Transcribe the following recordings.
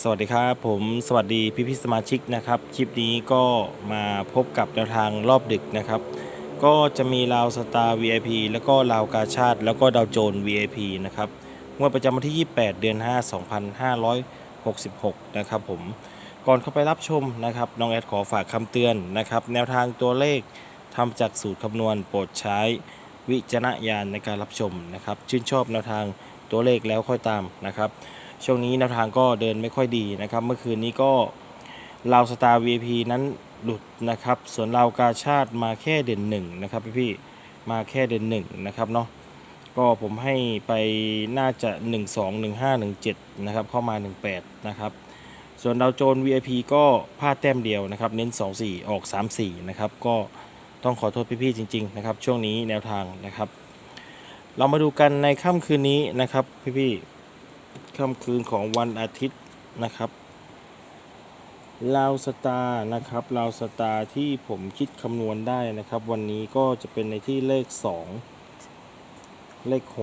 สวัสดีครับผมสวัสดีพี่พี่สมาชิกนะครับ คลิปนี้ก็มาพบกับแนวทางรอบดึกนะครับ ก็จะมีลาวสตาร์ VIP แล้วก็ลาวกาชาติ แล้วก็ดาวโจน VIP นะครับงวดประจำวันที่ 28 เดือน 5 2566 นะครับผมก่อนเข้าไปรับชมนะครับน้องแอดขอฝากคำเตือนนะครับ แนวทางตัวเลขทำจากสูตรคำนวณโปรดใช้วิจารณญาณในการรับชมนะครับ ชื่นชอบแนวทางตัวเลขแล้วค่อยตามนะครับ ช่วงนี้แนวทางก็เดินไม่ค่อยดีนะครับ เมื่อคืนนี้ก็ลาวสตาร์ VIP นั้นหลุดนะครับ ส่วนลาวกาชาติมาแค่เด่นหนึ่งนะครับพี่ๆมาแค่เด่นหนึ่งนะครับเนาะก็ผมให้ไปน่าจะ 1 2 1 5 1 7นะครับเข้ามา 18นะครับส่วนดาวโจน VIP ก็พลาดแต้มเดียวนะครับ เน้น 2 4 ออก 3 4นะครับก็ต้องขอโทษพี่ๆจริง ๆ นะครับ ช่วงนี้แนวทางนะครับ เรามาดูกันในค่ำคืนนี้นะครับพี่ๆ ค่ำคืนของวันอาทิตย์นะครับลาวสตาร์นะครับลาวสตาร์ที่ผมคิดคำนวณได้นะครับ วันนี้ก็จะเป็นในที่เลข 2 เลข 6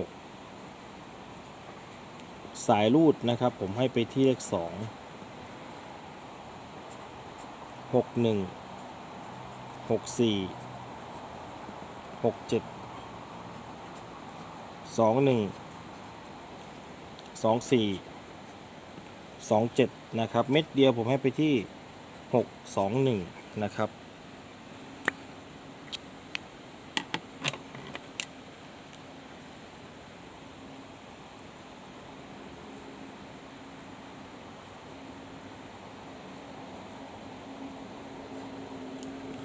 สายรูดนะครับ ผมให้ไปที่เลข 2 6 1 6 4 6 7 2 1 สองสี่สองเจ็ดนะครับ เม็ดเดียวผมให้ไปที่หกสองหนึ่งนะครับ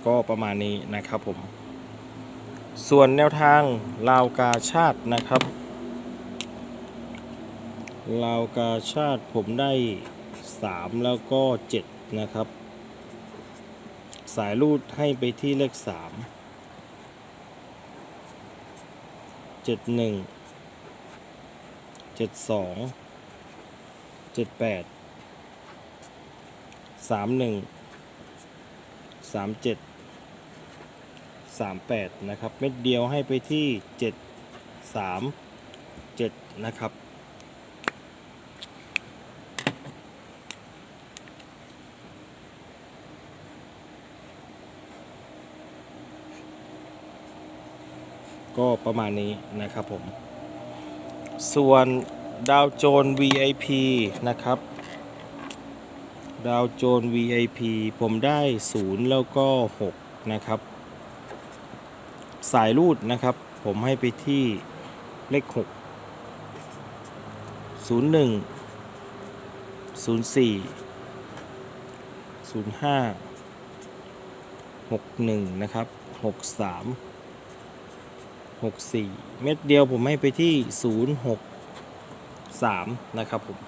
ก็ประมาณนี้นะครับผม ส่วนแนวทางลาวกาชาตินะครับ ลาวกาชาติผมได้ 3 แล้วก็ 7 นะครับ สายรูดให้ไปที่เลข 3 7 1 7 2 7 8 3 1 3 7 3 8 นะครับ เม็ดเดียวให้ไปที่ 7 3 7 นะครับ ก็ประมาณนี้นะครับผม ส่วนดาวโจน VIP นะครับ ดาวโจน VIP ผมได้0แล้วก็ 6 นะครับ สายรูดนะครับ ผมให้ไปที่เลข 6 01 04 05 61 นะครับ 63 64 เม็ดเดียวผมให้ไปที่ 063 นะครับผม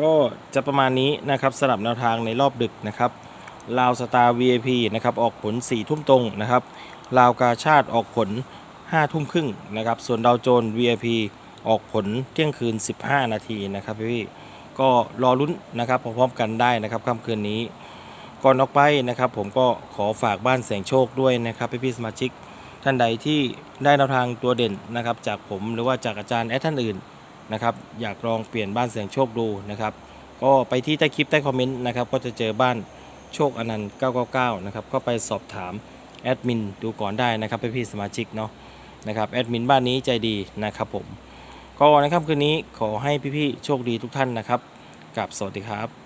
ก็จะประมาณนี้นะครับสำหรับแนวทางในรอบดึกนะครับลาวสตาร์ VIP นะครับออกผล4ทุ่มตรงนะครับลาวกาชาติออกผล 5 ทุ่มครึ่งนะครับ ส่วนดาวโจน VIP ออกผลเที่ยงคืน 15 นาทีนะครับพี่ก็รอลุ้นนะครับพร้อมๆกันได้นะครับค่ำคืนนี้ ก่อนออกไปนะครับ ผมก็ขอฝากบ้านแสงโชคด้วยนะครับพี่ๆสมาชิกท่านใดที่ได้แนวทางตัวเด่นนะครับ จากผมหรือว่าจากอาจารย์แอดท่านอื่นนะครับอยากลองเปลี่ยนบ้านแสงโชคดูนะครับ ก็ไปที่ใต้คลิปใต้คอมเมนต์นะครับก็จะเจอบ้านโชคอนันต์999 นะครับก็ไปสอบถามแอดมินดูก่อนได้นะครับพี่ๆสมาชิกเนาะ นะครับแอดมินบ้านนี้ใจดีนะครับผมก็นะครับคืนนี้ขอให้พี่ๆโชคดีทุกท่านนะครับกับสวัสดีครับ